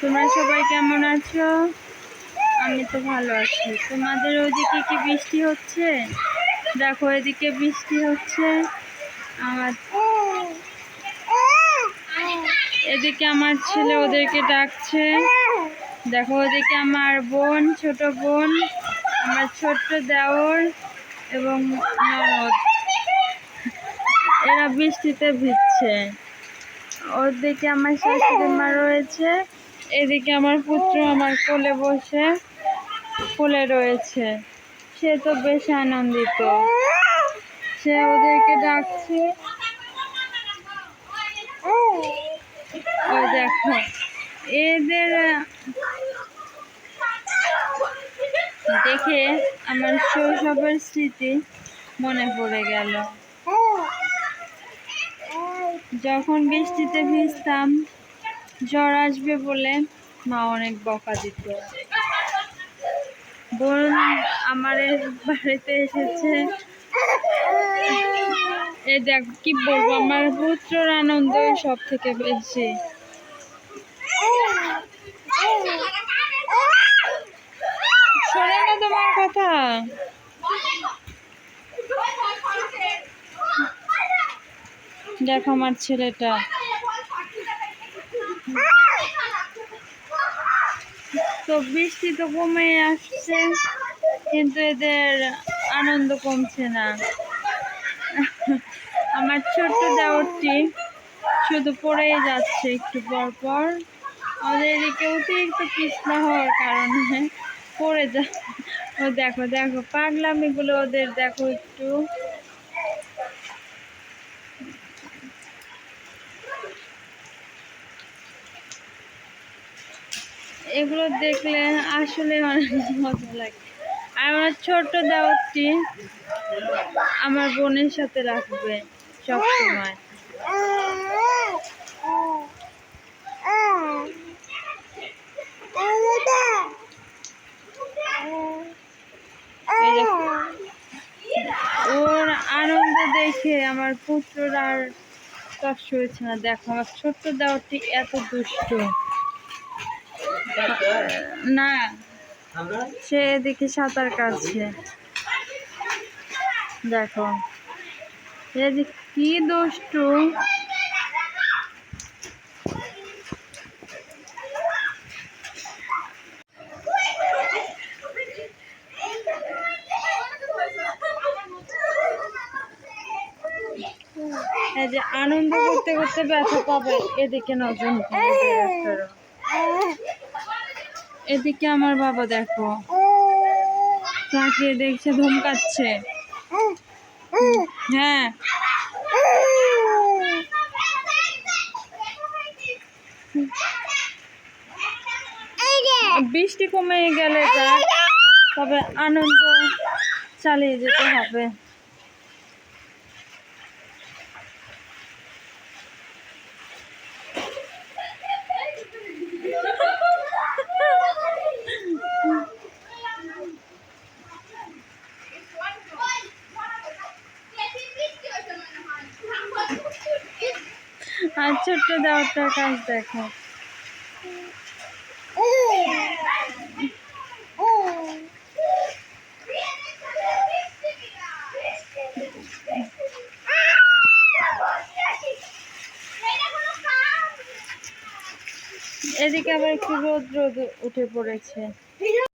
তোমরা সবাই কেমন আছো? আমি তো ভালো আছি। তোমাদের ওদিকে কি বৃষ্টি হচ্ছে? দেখো, এদিকে বৃষ্টি হচ্ছে। আমার এদিকে আমার ছেলে ওদেরকে ডাকছে। দেখো, ওদিকে আমার বোন, ছোট বোন, আমার ছোট্ট দেওর এবং ননদ। এরা বৃষ্টিতে ভিজছে। ওদিকে আমার শাশুড়ি মা রয়েছে। এদিকে আমার পুত্র আমার কোলে বসে, কোলে রয়েছে। সে তো বেশ আনন্দিত। সে ওদেরকে ডাকছে। দেখো, এদের, দেখে আমার শৈশবের স্মৃতি মনে পড়ে গেল। যখন বৃষ্টিতে ভিজতাম জ্বর আসবে বলে মা অনেক বকা দিত। বোন আমার বাড়িতে এসেছে। এ দেখ, কি বলব? আমার পুত্রর আনন্দ সব থেকে বেশি তোমার কথা। দেখো আমার ছেলেটা। তো বৃষ্টি তো কমে আসছে, কিন্তু এদের আনন্দ কমছে না। আমার ছোট্ট দেওরটি শুধু পড়েই যাচ্ছে একটু পর পর। ওদের এদিকে অতিরিক্ত পিছলা হওয়ার কারণে পড়ে যা ও দেখো দেখো, পাগলামিগুলো ওদের, দেখো একটু। এগুলো দেখলে আসলে অনেক মজা লাগে। আর আমার ছোট্ট দাওয়াতটি আমার বোনের সাথে রাখবে সব সময় ওর আনন্দ দেখে আমার পুত্রর আর কষ্ট হয়েছে না। দেখো, আমার ছোট্ট দেওয়ারটি এত দুষ্ট। না, সে এদিকে সাঁতার কাটছে। দেখো কি দুষ্টু। এই যে আনন্দ করতে করতে ব্যথা পাবে, এদিকে নজন এদিকে আমার বাবা দেখো। তাকিয়ে দেখছে, ধমকাচ্ছে। হ্যাঁ। বৃষ্টি কমে গেলে তবে আনন্দ চালিয়ে যেতে হবে। আর ছোট্ট দেওয়ারটার কাজ দেখো। এদিকে আবার একটু রোদ রোদ উঠে পড়েছে।